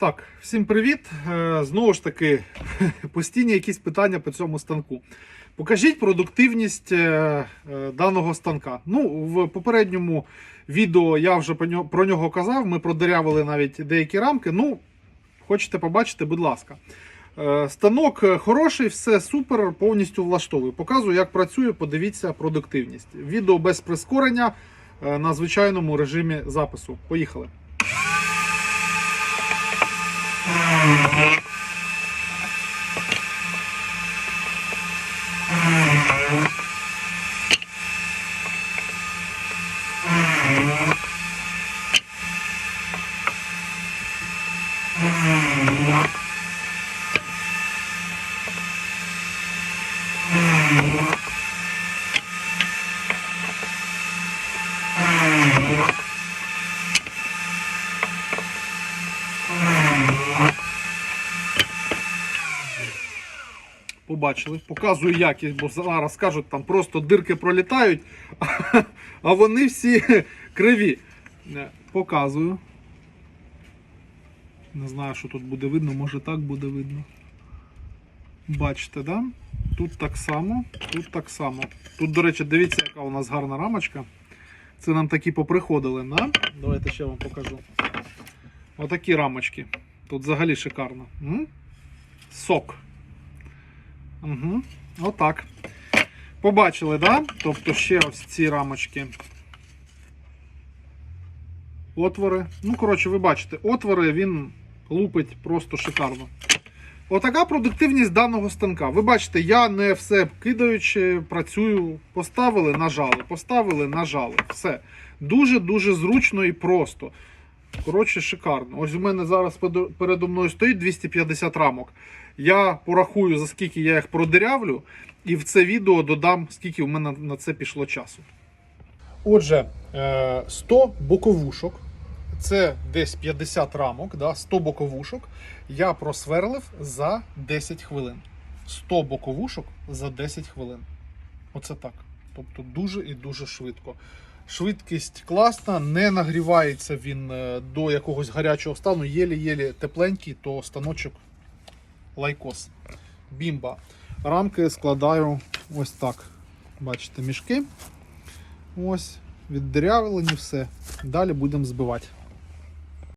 Так, всім привіт. Е, Знову ж таки, постійні якісь питання по цьому станку. Покажіть продуктивність е, е, даного станка. Ну, в попередньому відео я вже про нього, казав. Ми продирявили навіть деякі рамки. Ну, хочете побачити, будь ласка. Станок хороший, все супер, повністю влаштовую. Показую, як працює, подивіться продуктивність. Відео без прискорення на звичайному режимі запису. Поїхали. Mm-hmm. Побачили, показую якість, бо зараз кажуть, там просто дирки пролітають, а вони всі криві. Е, Показую. Не знаю, що тут буде видно, може так буде видно. Бачите, да? Тут так само, тут так само. Тут, до речі, дивіться, яка у нас гарна рамочка. Це нам такі поприходили, да? Давайте ще вам покажу. Отакі рамочки. Тут взагалі шикарно. М? Сок. Угу. Отак. Побачили, да? Тобто ще ось ці рамочки. Отвори. Ну, коротше, ви бачите, отвори він лупить просто шикарно. Отака продуктивність даного станка. Ви бачите, я не все кидаючи, працюю, поставили, нажали, поставили, нажали. Все. Дуже-дуже зручно і просто. Коротше, шикарно. Ось у мене зараз передо мною стоїть 250 рамок. Я порахую, за скільки я їх продирявлю, і в це відео додам, скільки у мене на це пішло часу. Отже, е, 100 боковушок. Це десь 50 рамок, да, 100 боковушок. Я просверлив за 10 хвилин. 100 боковушок за 10 хвилин. Оце так. Тобто дуже і дуже швидко. Швидкість класна, не нагрівається він е, до якогось гарячого стану, єлі-єлі тепленький, то станочок лайкос. Бімба. Рамки складаю ось так. Бачите, мішки. Ось, віддерявлені все. Далі будемо збивати.